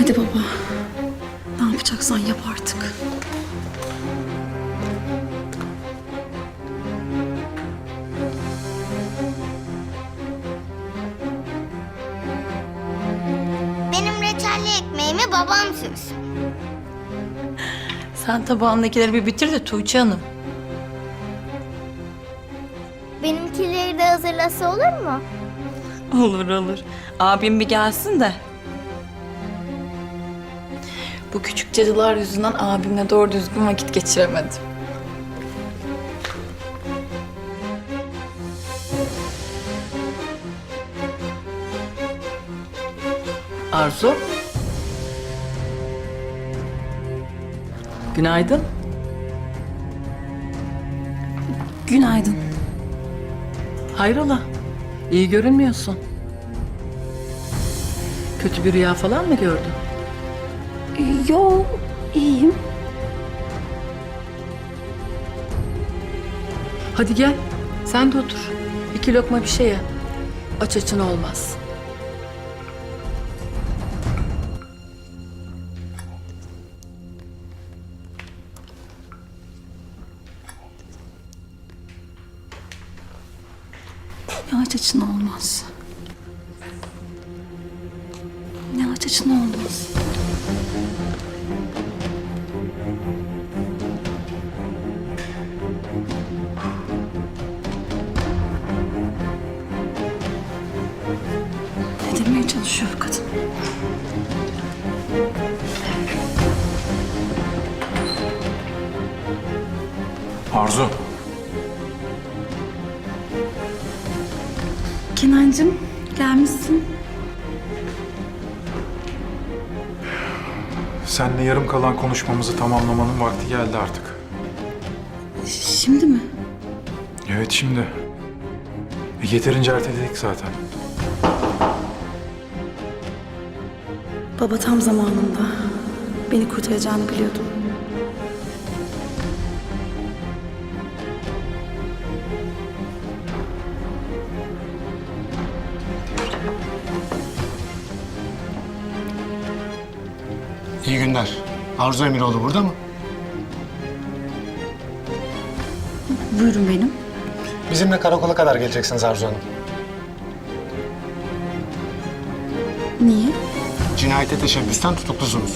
Hadi baba. Ne yapacaksan yap artık. Benim reçelli ekmeğimi babam sürsün. Sen tabağındakileri bir bitir de Tuğçe Hanım. Benimkileri de hazırlasa olur mu? Olur olur. Abim bir gelsin de. Bu küçük cadılar yüzünden abimle doğru düzgün vakit geçiremedim. Arzu. Günaydın. Günaydın. Hayrola? İyi görünmüyorsun. Kötü bir rüya falan mı gördün? Yo, iyiyim. Hadi gel. Sen de otur. İki lokma bir şey ye. Aç açın olmaz. Ne aç açın olmaz. Ne aç açın olmaz. Bu kadın? Arzu, Kenancığım gelmişsin. seninle yarım kalan konuşmamızı tamamlamanın vakti geldi artık. Şimdi mi? Evet şimdi. E, yeterince erteledik zaten. Baba tam zamanında. Beni kurtaracağını biliyordum. İyi günler. Arzu Emiroğlu burada mı? Buyurun benim. Bizimle karakola kadar geleceksiniz Arzu Hanım. Niye? Cinayete teşebbüsten tutuklusunuz.